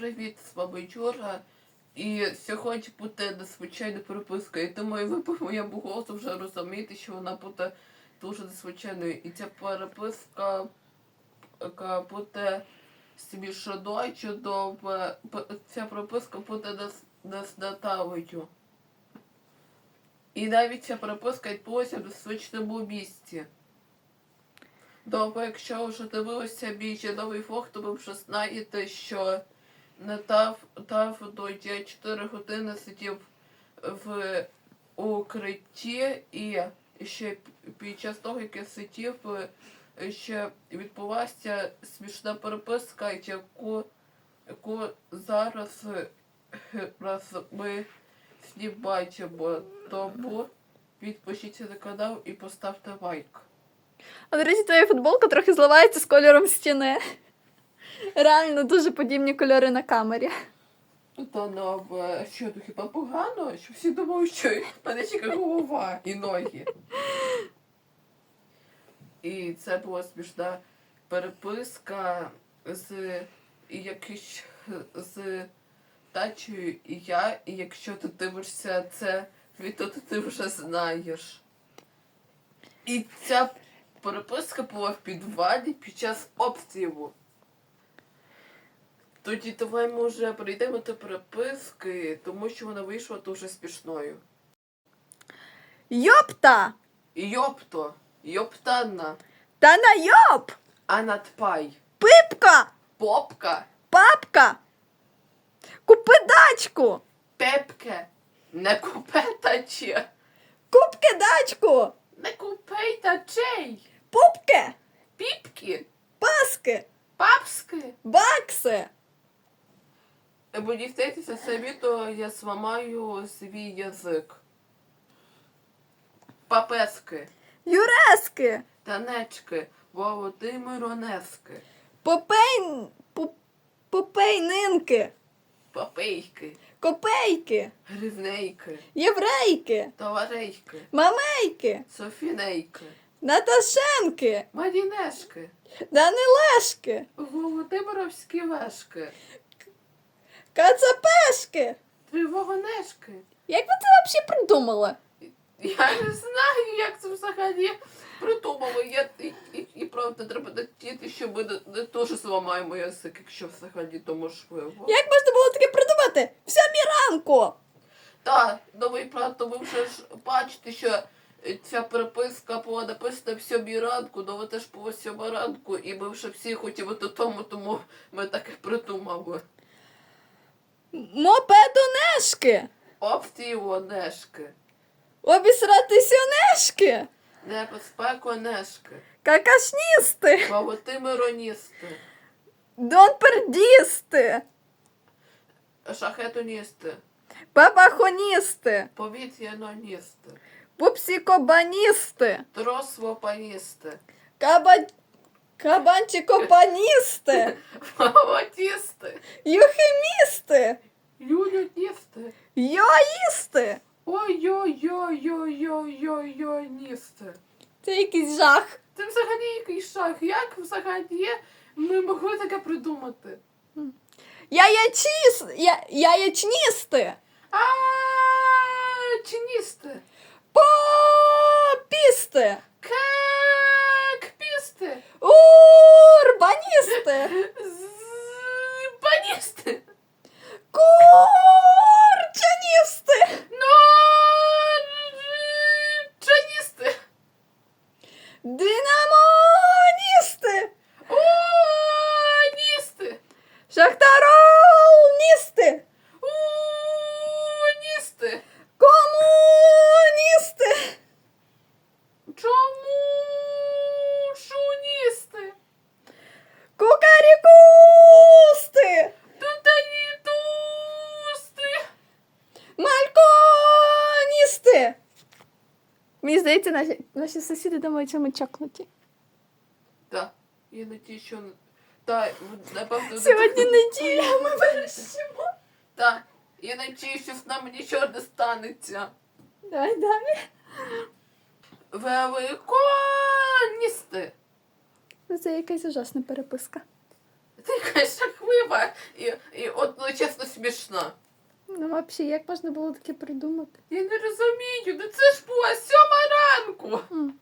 привіт, з вами Юра. І сьогодні буде незвичайна переписка. І думаю, ви по моєму голосу вже розумієте, що вона буде дуже незвичайною. І ця переписка яка буде смішною, чудова. Ця переписка буде не з- не. І навіть ця переписка відбулася в незвичному місці. Добре, якщо вже дивилися ще новий влог, то ви вже знаєте, що не дав, давно я 4 години сидів в укритті і ще під час того, як я сидів, ще відбулася смішна переписка, яку, яку зараз раз ми знімаємо. Тому підпишіться на канал і поставте лайк. А речі, твоя футболка трохи зливається з кольором стіни. Реально дуже подібні кольори на камері. Та ну, що то хіба погано? Що всі думають, що тільки голова і ноги. І це була смішна переписка з якийсь з тачею і я, і якщо ти дивишся це то ти вже знаєш. І ця переписка була в підвалі під час обстрілу. Тоді давай може перейдемо до переписки, тому що вона вийшла дуже смішною. Йопта! Йопто, йоптанна, Та на йоп! анатпай, Пипка! попка, Папка! Купи дачку! пепке, не купе таче, Купки дачку! не купей тачей, Пупки! піпки, Паски! папски. Бакси! Мені здається, це відео я зламаю свій язик. Папески, Юрески! танечки, Володимиронески, Попей... Попейнинки! папейки, Копейки! гривнейки, Єврейки! товарейки, Мамейки! Софінейки, Наташенки! Марінешки, Данилешки! Володимировські вешки, Кацапешки! Тривогонешки. Як ви це взагалі придумали? Я не знаю, як це взагалі придумали. Я, і, і, і правда, треба надіяти, що ми не, не теж зламаємо язик, якщо взагалі то можливо. Як можна було таке придумати? В сьомій ранку! Так, новий правда, ви вже ж бачите, що ця переписка була написана в сьомій ранку, але ви теж було сьома ранку, і ми вже всі хотіли додому, тому ми так і придумали. Мопедонешки! Обстрілонешки, Обісратисьонешки! небезпеконешки, Какашністи! Володимироністи, Донпердісти! шахетоністи, Бабахоністи! повітряноністи. Пупсікобаністи! Трослопаністи, Каба... Кабанчикопаністи! фавотісти, Юхимісти! люлютісти, Йоїсти! ой-ой-ой-ой-ой-ой-ой-ністи. Це якийсь жах. Це взагалі якийсь шах. Як взагалі ми могли таке придумати? Яячіс... Я... Яячністи! А чиністи, Попісти! кекпісти, Урбаністи! Шахтаролністи! уністи. Комуністи! Чому шуністи? Кукарікусти! Тутанітусти? Мальконісти! Мені здається, наші, наші сусіди думають, що ми чокнуті. Так, я надію, Так, напевно... Сьогодні неділя, ми вирішимо. Так, я надію, що з нами нічого не станеться. Давай далі. Великоністи. Ну, Це якась ужасна переписка. Ти якась жахлива і, і одночасно смішна. Ну, взагалі, як можна було таке придумати? Я не розумію, ну це ж була сьома ранку. М.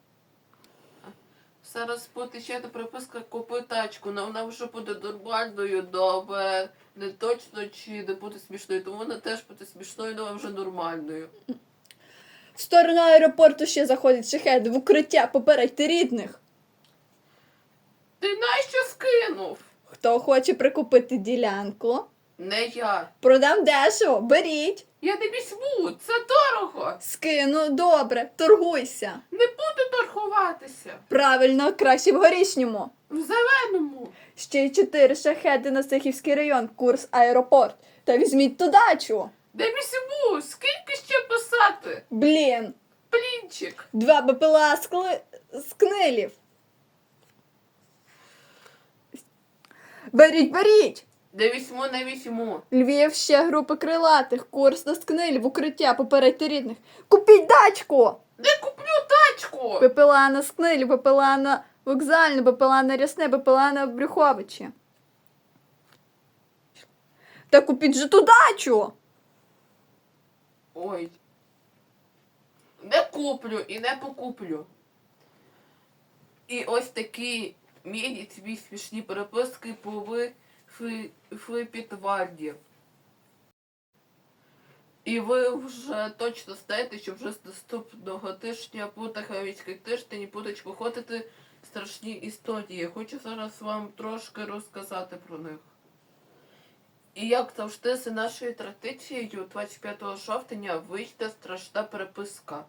Зараз потече приписка купи тачку, але вона вже буде нормальною, добре. Не точно чи не буде смішною, тому вона теж буде смішною, але вже нормальною. В сторону аеропорту ще заходять шахеди в укриття, попередьте рідних. Ти нащо скинув? Хто хоче прикупити ділянку? Не я. Продам дешево, беріть. Я не візьму, це дорого. Скину, добре, торгуйся. Не буду торгуватися. Правильно, краще в горішньому. В зеленому. Ще й чотири шахеди на Сихівський район, курс аеропорт. Та візьміть ту дачу. Не візьму. Скільки ще писати? Блін, Плінчик. два БПЛА з, кли... з книлів. Беріть, беріть! Не візьму, не візьму. Львів ще групи крилатих, курс на скнилів, укриття, попередьте рідних. Купіть дачку! Не куплю тачку. БПЛА на скнилі, БПЛА на вокзальне, БПЛА на рясне, БПЛА на Брюховичі. Та купіть же ту дачу! Ой. Не куплю і не покуплю. І ось такі міні ці смішні переписки по фи, фи. І ви вже точно знаєте, що вже з наступного тижня по Тахавський тиждень будуть виходити страшні історії. Я хочу зараз вам трошки розказати про них. І як завжди, за нашою традицією, 25 жовтня вийде страшна переписка.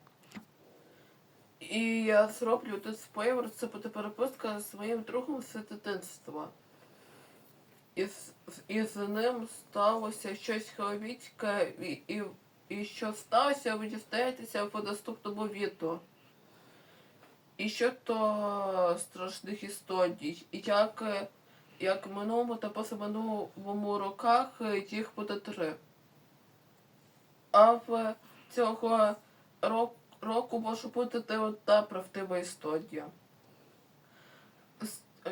І я зроблю тут спойлер, це буде переписка з моїм другом з дитинства. І з, і з ним сталося щось хлопітське, і, і, і що сталося, ви дізнаєтеся в наступному відео. І що то страшних історій. І як, як минулому та позаминулому роках е, їх буде три. А в цього року, може бути одна правдива історія.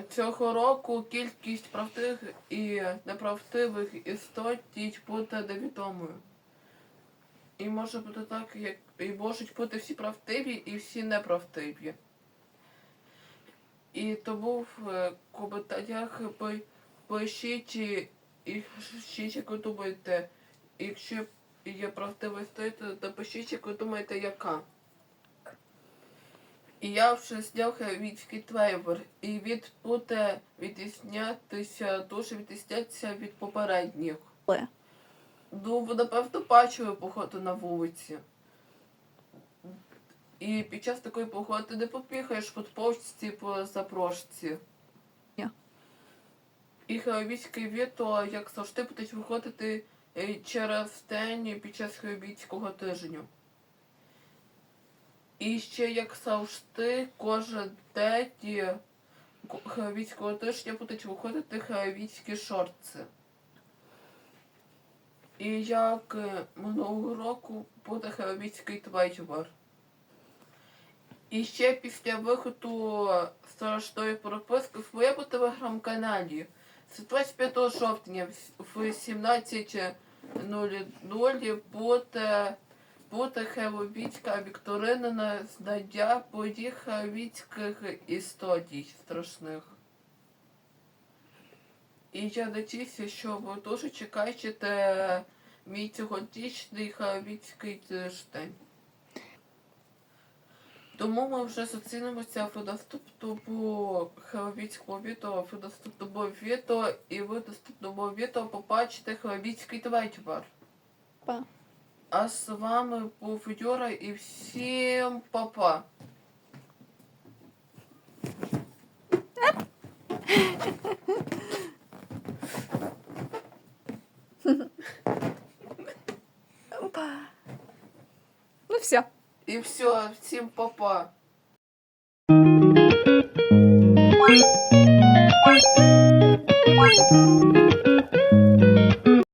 Цього року кількість правдивих і неправдивих історій буде невідомою. І може бути так, як і можуть бути всі правдиві і всі неправдиві. І тому в е, коментарях пишіть, і пишіть, як ви думаєте, якщо є правдива історія, то напишіть, як ви думаєте, яка. І я вже зняв хавіцький трейлер, і він буде відрізнятися, дуже відрізнятися від попередніх. Ну, ви напевно бачили походу на вулиці. І під час такої погоди не побігаєш по почті по запрошці. Ні. І хавіцьке відео, як завжди, будуть виходити е, через день під час хавіцького тижню. І ще, як завжди, кожен день е, хавіцького тижня будуть виходити хавіцькі шорти. І як е, минулого року буде хавіцький трейлер. І ще після виходу страшної прописки в своєму телеграм-каналі з 25 жовтня в 17.00 буде, буде хеловіцька вікторина на знання подій хеловіцьких історій страшних. І я надіюся, що ви дуже чекаєте мій цьогорічний хеловіцький тиждень. Тому ми вже зустрінемося в наступному хеловіцькому відео, в наступному відео, і в наступному відео побачите хеловіцький трейлер. Па. А з вами був Юра і всім па-па. Опа. Ну все. І все, всім па-па.